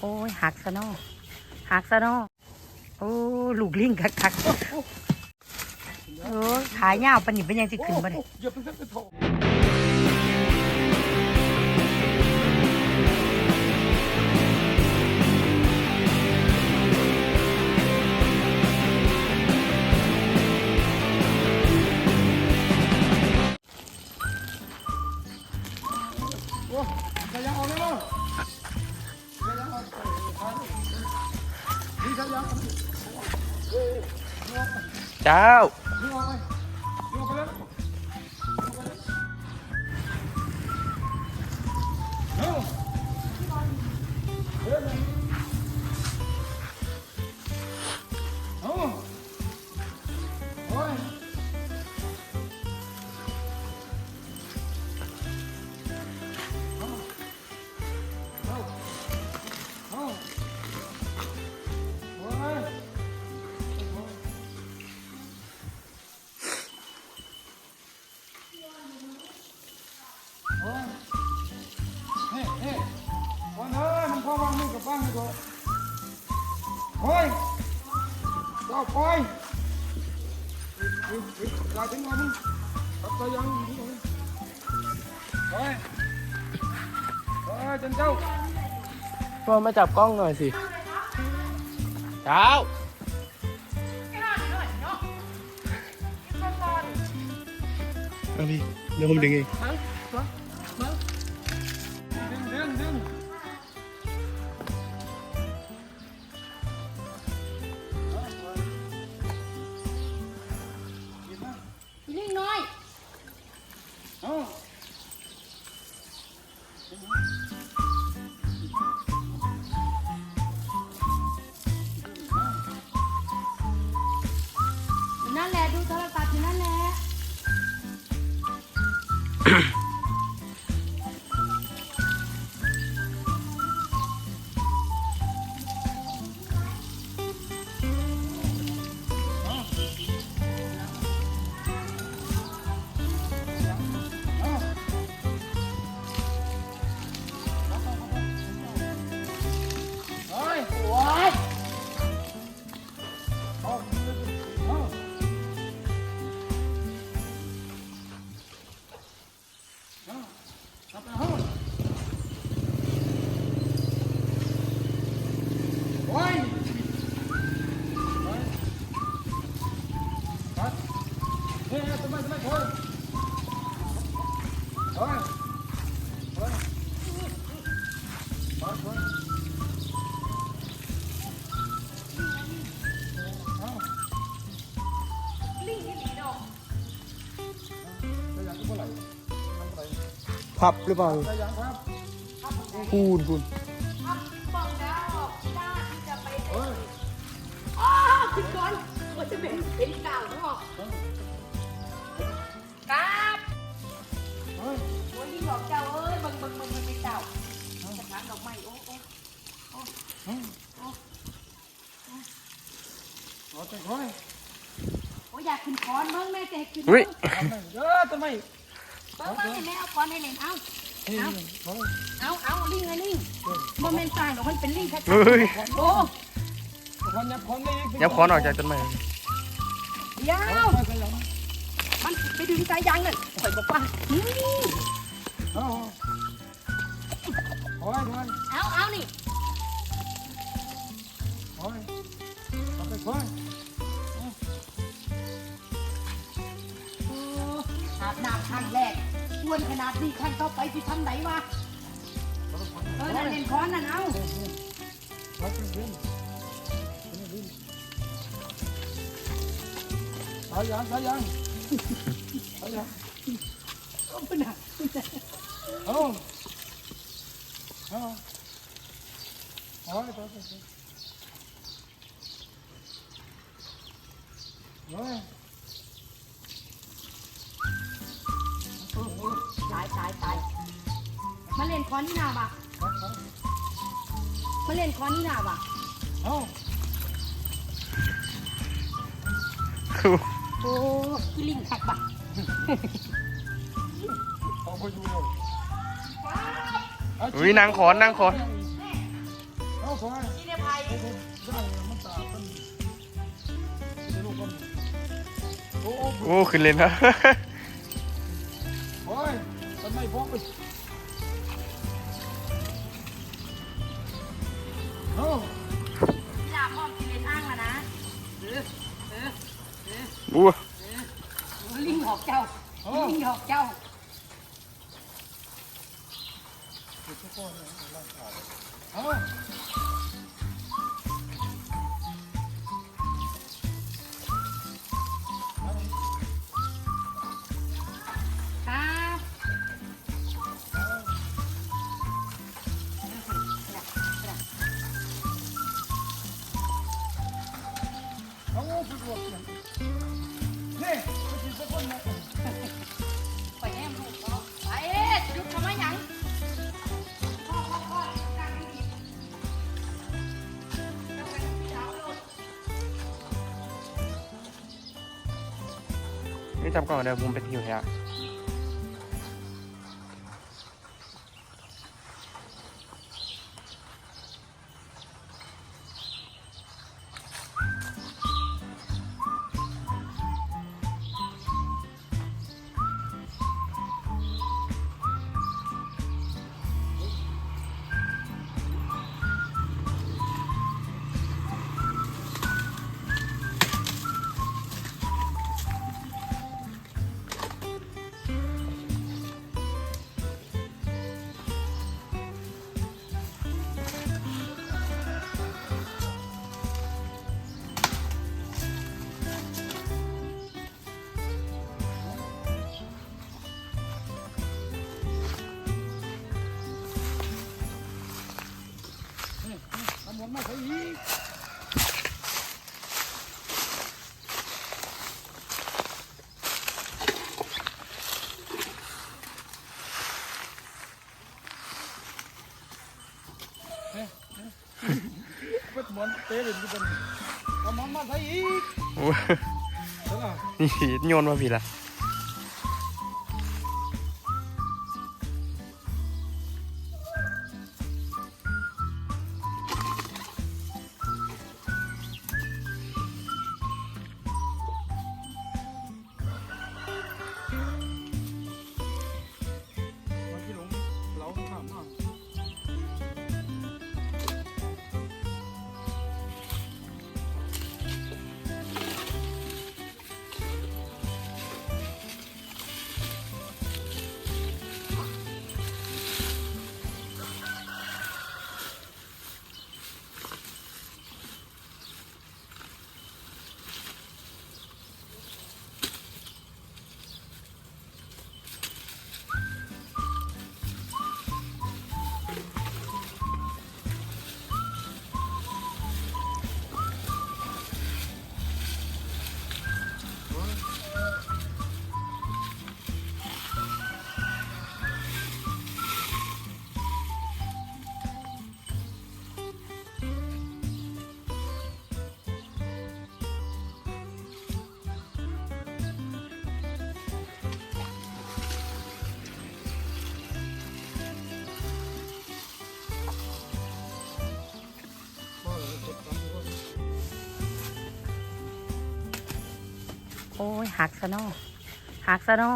โอ้ยหักซะนอหักซะนอโอ้ลูกลิงกักคักโอ้ขายาวปานนิเป็นยังสิขึ้นบ่ได้อย่ เจ้าางมือกับบ้านดีกว่าโอ้ยเจ้าปล่อยอีกอีกอีกลายถึงวันมึงตัดไปยังถึงวันโอ้ยโอ้ยจันเจ้าพ่อมาจับกล้องหน่อยสิเจ้าเอาพี่เดี๋ยวผมดึงเอง ลิงที่หนีดอกจะยังเมื่อไหร่ยังเมื่อไหร่พับหรือเปล่าจะยังครับพูนพูนครับบอกแล้วที่ด้านที่จะไปเฮ้ยอ๋อขึ้นก่อนว่าจะเป็นเป็นกล่าวเนาะครับเฮ้ยโอ้ยลิงดอกเจ้าเอ้ยเบิ่งเบิ่งเบิ่งมันเป็นเจ้าจะถามดอกไม้โอ้โอ้เอาใจค่อยโอ้ยอ ยากขึ้นคอนเบิ่งแม่จะให้ขึ้นอุ้ยทำไมเยอะทำไมเบิ่งเบิ่งให้แม่เอาคอนให้เล่นเอานี่เฮ้ยเอาเอาลิงไงลิงโมเมนต์สร้างดอกมันเป็นลิงแท้เฮ้ยๆโอ้คนยับคนนี่ยับคอนออกจากต้นไม้ยาวไม่ใช่ยังมันไปดึงสายยางนั่นข่อยบอกว่าอืมเอาโอ้ยโอ้ยเอาเอานี่โอ้ยเอาไปค่อย อาบน้ำครั้งแรกอ้วนขนาดนี้ครั้งต่อไปสิทำไหนวะเออนั่นเล่นค้อนนั่นเอาเอาไปดินดินเอายังเอายังเอายังเอาไปน่ะเอาเอาโอ้ยไปไปโอ้ายตายตายมาเล่นคอนนี่นาบะมาเล่นคอนนี่นาบะเอาโอ้คือลิงคักบะเอาไปดูเลยอุ้ยนางขอนนางขอนเอาถอยที่ในไผ่ได้มันตามันได้ลูกมันโอ้โหโอ้ขึ้นเลยนะโอ้ย ทำไมพร้อมไปเอ้าที่ลาพ่อมที่เลนอ้างมานะเออเออเออบัวเออลิงหอกเจ้าลิงหอกเจ้าเนี่จำก่อนเดี๋ยวผมไปทิวแฮะ เป็ดหมอนเตะเลยทุกคนทำมันมาใส่อีกโอ้เห็นไหมนี่โยนมาพี่ละ อ้ยหักซะนอหักซะนอ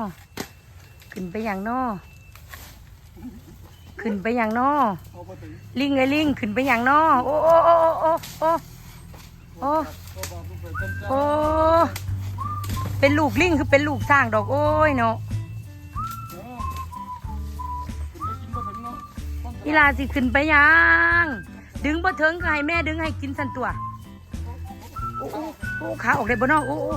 ขึ้นไปอย่างนอขึ้นไปอย่างนอลิงไอ้ลิงขึ้นไปอย่างนอโอ้โอ้โอ้โอ้โอ้โอ้ก็บอกลูกไปเป็นจ้าโอ้เป็นลูกลิงคือเป็นลูกสร้างดอกโอ้ยเนาะเออคุณไปกินมาถึงเนาะอีลาสิขึ้นไปยัง ดึงบ่ถึงก็ให้แม่ดึงให้กินสันตัว โอ้โอ้ขาออกได้บ่นอโอ้โอ้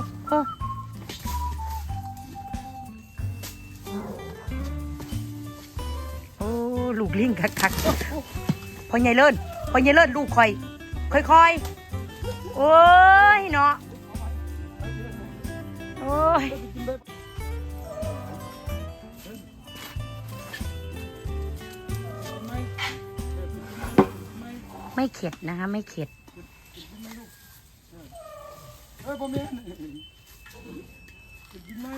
กลิงคักคักๆพอใหญ่เลิศพอใหญ่เลิศลูกคอยค่อยๆโอ้ยเนาะโอ้ยไม่เข็ดนะคะไม่เข็ดเอ้ยผมเองกินไหม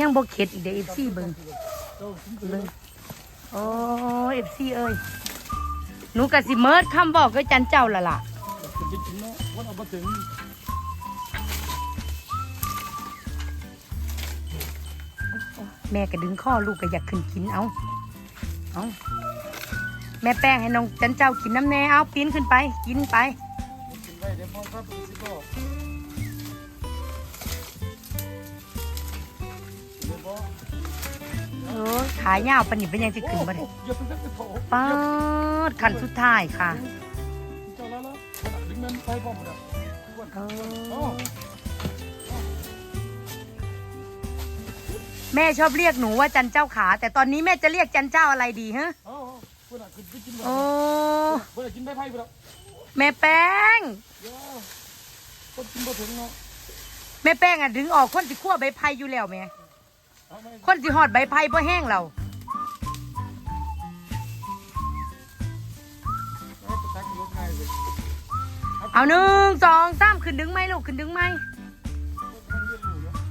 ยังบ่เข็ดอีกเด้เอฟซีเบิ่งเบิ่งโอ้เอฟซีเอ้ยหนูกะสิเมิดคำบอกกับจันเจ้าละล่ะแม่ก็ดึงข้อลูกก็อยากขึ้นกินเอาเอาแม่แป้งให้น้องจันเจ้ากินน้ำแน่เอาปีนขึ้นไป กินไป อขายาวปานนิเป็นยังจะขึ้นบ่ได้อย่าเพิ่งไปโถป้าดขันสุดท้ายค่ะเจ้าแล้วแล้วดึงมันไปพ่อหมดอะเออแม่ชอบเรียกหนูว่าจันเจ้าขา แต่ตอนนี้แม่จะเรียกจันเจ้าอะไรดีฮะโอ้โอ้กินไปไพ่ไปแล้วแม่แป้งแม่แป้งอะดึงออกคนสิขั้วใบไผ่อยู่แล้วแม่เอาไหม คนสิหอดใบไผ่เพราะแห้งเราเอาไปตักรถง่าเอาหนึ่งสองสามขึ้นดึงไหมลูกขึ้นดึงไหม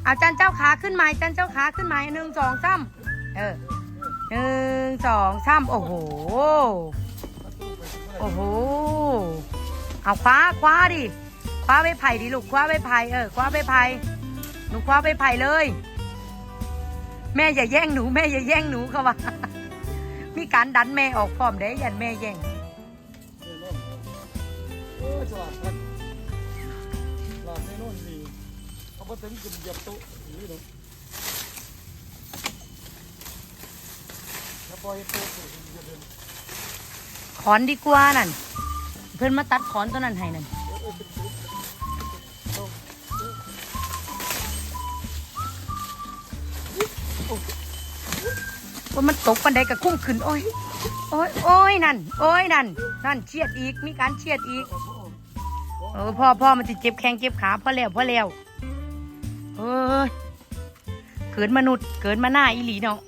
เอาจันเจ้าขาขึ้นไหมจันเจ้าขาขึ้นไหมหนึ่งสองสามเออหนึ่งสองสามโอ้โหโอ้โหเอาคว้าคว้าดิคว้าใบไผ่ดิลูกคว้าใบไผ่เออคว้าใบไผ่หนูคว้าใบไผ่เลย แม่อย่าแย่งหนูแม่อย่าแย่งหนูเขาว่า มีการดันแม่ออกพร้อมเด้ยันแม่แย่งเออฉลาดครับฉลาดในโน่นนี่เขาไปถึงกินเหยียบโต๊ะนี่เนาะแล้วปล่อยโต๊ะเหยียบเดินขอนดีกว่านั่น เพื่อนมาตัดขอนตัวนั้นให้นั่น ว่ามันตกปันไดกับคุ้มขึ้นโอ้ยโอ้ยโอ้ยนั่น โอ้ยนั่น นั่นเชียดอีก มีการเชียดอีก เออพ่อพ่อมันจะเจ็บแข้งเจ็บขาพ่อแล้วพ่อแล้วเออเกิดมนุษย์เกิดมาหน้าอีหลีเนาะ